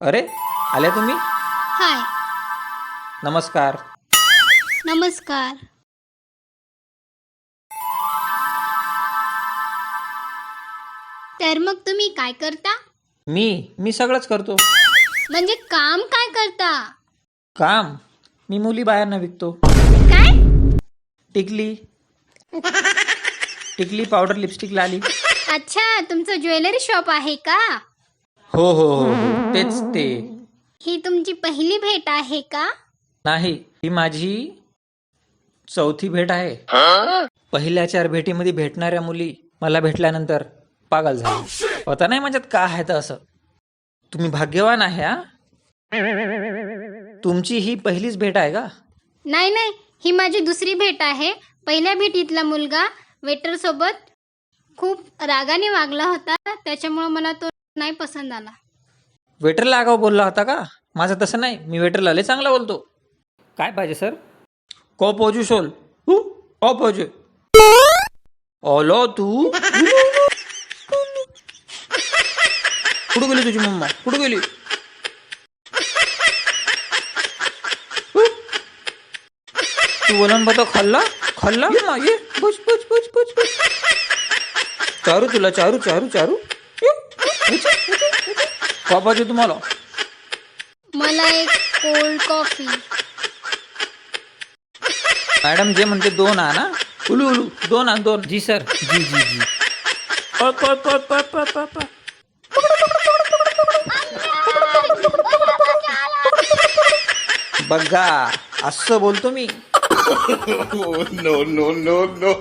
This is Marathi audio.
अरे आल्या तुम्ही? हाय. नमस्कार. नमस्कार. तर मग तुम्ही काय करता? मी मी सगळंच करतो. म्हणजे काम काय करता? काम? मी मुली बाहेरनं विकतो. काय? टिकली. टिकली पावडर लिपस्टिक लाली. अच्छा तुमचं ज्वेलरी शॉप आहे का? हो हो हो हो. तेच ते. ही तुमची पहिली भेट आहे का? नाही ही माझी चौथी भेट आहे. पहिल्या चार भेटीमध्ये भेटणाऱ्या मुली मला भेटल्यानंतर पागल झाल्या होता नाही म्हणजे का आहे तर असं. तुम्ही भाग्यवान आहे हा? तुमची ही पहिलीच भेट आहे का? नाही नाही ही माझी दुसरी भेट आहे. पहिल्या भेटीतला मुलगा वेटर सोबत खूप रागाने वागला होता. त्याच्यामुळे मला तो नाही पसंत आला. वेटरला आगाव बोलला होता का? माझं तसं नाही. मी वेटरला लय चांगला बोलतो. काय पाहिजे सर? को पोजू शोल को पोजू. ओलो तू? कुठं गेली तुझी मम्मा? कुठं गेली? हु? तू बोलून बघतो खाल्ला? खाल्ला? मा ये. बस बस बस बस बस. चारू तुला चारू चारू चारू. ये, उचल, उचल, उचल. का पाहिजे तुम्हाला? मला एक कोल्ड कॉफी मॅडम जे म्हणते दोन आणा उलू उलू दोन आण दोन. जी सर. जी जी जी. पळ पळ पळ पळ पळ पळ पळ. बघा असं बोलतो मी. No, no, no, no.